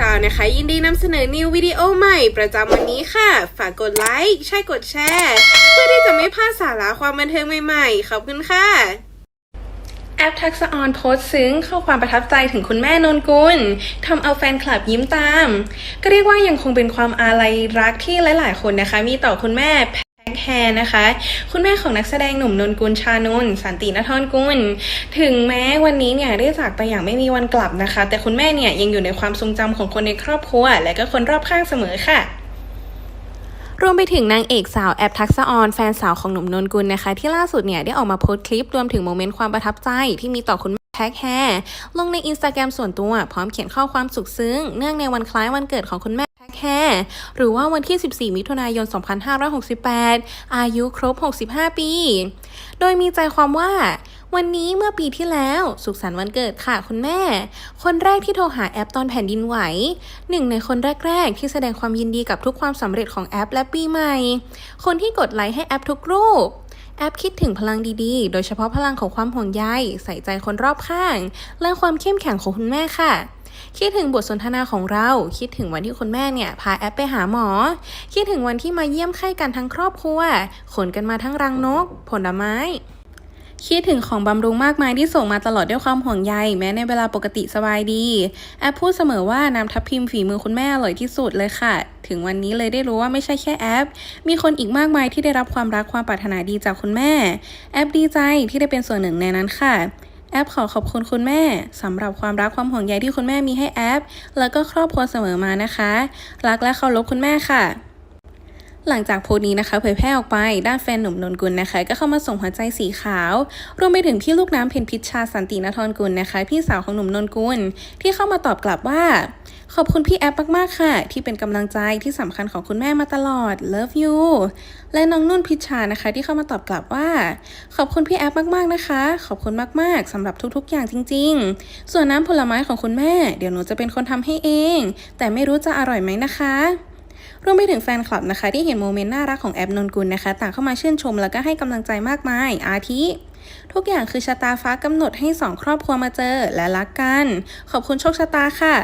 นะคะ ยินดีนำเสนอนิววิดีโอใหม่ประจำวันนี้ค่ะ ฝากกดไลค์ใช่กดแชร์ เพื่อที่จะไม่พลาดสาระความบันเทิงใหม่ๆ ขอบคุณค่ะ แอปทักษะออนโพสซึ้งเข้าความประทับใจถึงคุณแม่นนกุลทำเอาแฟนคลับยิ้มตาม ก็เรียกว่ายังคงเป็นความอาลัยรักที่หลายๆ คนนะคะ มีต่อคุณแม่ แพ็คแฮร์นะคะ คุณแม่ของนักแสดงหนุ่มนนกุลชานนสันตินทรกุล ถึงแม้วันนี้เนี่ยได้จากไปอย่างไม่มีวันกลับนะคะ แต่คุณแม่เนี่ยยังอยู่ในความทรงจำของคนในครอบครัว และก็คนรอบข้างเสมอค่ะรวมไปถึงนางเอกสาวแอปทักษออนแฟนสาวของหนุ่มนนกุลนะคะ ที่ล่าสุดเนี่ยได้ออกมาโพสต์คลิปรวมถึงโมเมนต์ความประทับใจที่มีต่อคุณ แม่แพ็คแฮร์ลงในอินสตาแกรมส่วนตัว พร้อมเขียนข้อความสุขซึ้ง เนื่องในวันคล้ายวันเกิดของคุณแม่แพ็คแฮร์หรือว่าวันที่ 14 มิถุนายน 2568 อายุครบ 65 ปี โดยมีใจความว่า วันนี้เมื่อปีที่แล้ว สุขสันต์วันเกิดค่ะคุณแม่ คนแรกที่โทรหาแอปตอนแผ่นดินไหว หนึ่งในคนแรก ๆ ที่แสดงความยินดีกับทุกความสำเร็จของแอปและปีใหม่ คนที่กดไลค์ให้แอปทุกรูป แอปคิดถึงพลังดีๆ โดยเฉพาะพลังของความห่วงใยใส่ใจคนรอบข้าง และความเข้มแข็งของคุณแม่ค่ะ คิดถึงบทสนทนาของเรา คิดถึงวันที่คุณแม่เนี่ยพาแอปไปหาหมอ คิดถึงวันที่มาเยี่ยมไข้กันทั้งครอบครัว ขนกันมาทั้งรังนก ผลไม้ คิดถึงของบำรุงมากมายที่ส่งมาตลอดด้วยความห่วงใย แม้ในเวลาปกติสบายดี แอปพูดเสมอว่าน้ำทับพิมพ์ฝีมือคุณแม่อร่อยที่สุดเลยค่ะ ถึงวันนี้เลยได้รู้ว่าไม่ใช่แค่แอป มีคนอีกมากมายที่ได้รับความรักความปรารถนาดีจากคุณแม่ แอปดีใจที่ได้เป็นส่วนหนึ่งในนั้นค่ะแอปขอขอบคุณคุณแม่สำหรับความรักความห่วงใยที่คุณแม่มีให้แอป แล้วก็ครอบครัวเสมอมานะคะ รักและเคารพคุณแม่ค่ะ หลังจากโพสต์นี้นะคะเผยแพร่ออกไปด้านแฟนหนุ่มนนกุลนะคะ ก็เข้ามาส่งหัวใจสีขาว รวมไปถึงพี่ลูกน้ำเพนพิชชาสันตินทรกุลนะคะ พี่สาวของหนุ่มนนกุลที่เข้ามาตอบกลับว่า ขอบคุณพี่แอปมากๆค่ะ ที่เป็นกำลังใจที่สำคัญของคุณแม่มาตลอด love you และน้องนุ่นพิชชานะคะ ที่เข้ามาตอบกลับว่า ขอบคุณพี่แอปมากๆนะคะ ขอบคุณมากๆสำหรับทุกๆ อย่างจริง ๆ ส่วนน้ำผลไม้ของคุณแม่ เดี๋ยวหนูจะเป็นคนทำให้เอง แต่ไม่รู้จะอร่อยไหมนะคะ รวมไปถึงแฟนคลับนะคะ ที่เห็นโมเมนต์น่ารักของแอปนนกุลนะคะ ต่างเข้ามาชื่นชมแล้วก็ให้กำลังใจมากมาย อาทิ ทุกอย่างคือชะตาฟ้ากำหนดให้สองครอบครัวมาเจอและรักกัน ขอบคุณโชคชะตาค่ะ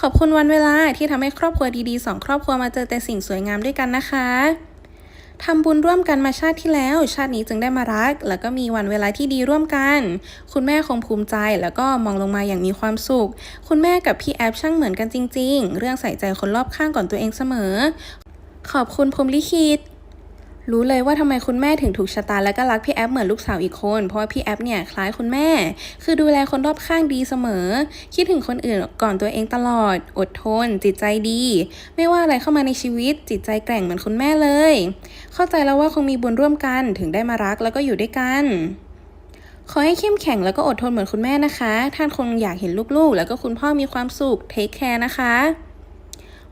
ขอบคุณวันเวลาที่ทำให้ครอบครัวดีๆสองครอบครัวมาเจอแต่สิ่งสวยงามด้วยกันนะคะ ทำบุญร่วมกันมาชาติที่แล้ว ชาตินี้จึงได้มารัก แล้วก็มีวันเวลาที่ดีร่วมกัน คุณแม่คงภูมิใจ แล้วก็มองลงมาอย่างมีความสุข คุณแม่กับพี่แอฟช่างเหมือนกันจริง ๆ เรื่องใส่ใจคนรอบข้างก่อนตัวเองเสมอ ขอบคุณพรมลิขิต รู้เลยว่าทำไมคุณแม่ถึงถูกชะตาและก็รักพี่แอฟเหมือนลูกสาวอีกคน เพราะว่าพี่แอฟเนี่ยคล้ายคุณแม่ คือดูแลคนรอบข้างดีเสมอ คิดถึงคนอื่นก่อนตัวเองตลอด อดทน จิตใจดี ไม่ว่าอะไรเข้ามาในชีวิต จิตใจแกร่งเหมือนคุณแม่เลย เข้าใจแล้วว่าคงมีบุญร่วมกันถึงได้มารักแล้วก็อยู่ด้วยกันขอให้เข้มแข็งแล้วก็อดทนเหมือนคุณแม่นะคะ ท่านคงอยากเห็นลูกๆ แล้วก็คุณพ่อมีความสุข เทคแคร์นะคะ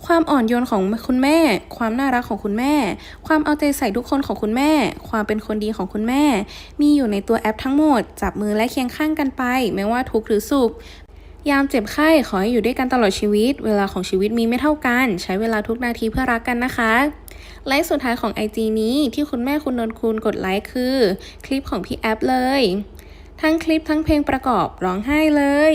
ความอ่อนโยนของคุณแม่ ความน่ารักของคุณแม่ ความเอาใจใส่ทุกคนของคุณแม่ ความเป็นคนดีของคุณแม่ มีอยู่ในตัวแอปทั้งหมด จับมือและเคียงข้างกันไป ไม่ว่าทุกข์หรือสุขยามเจ็บไข้ขอให้อยู่ด้วยกันตลอดชีวิต เวลาของชีวิตมีไม่เท่ากัน ใช้เวลาทุกนาทีเพื่อรักกันนะคะไลฟ์สุดท้ายของ IG นี้ที่คุณแม่คุณนนคุณกดไลค์คือ คลิปของพี่แอปเลย ทั้งคลิปทั้งเพลงประกอบร้องไห้เลย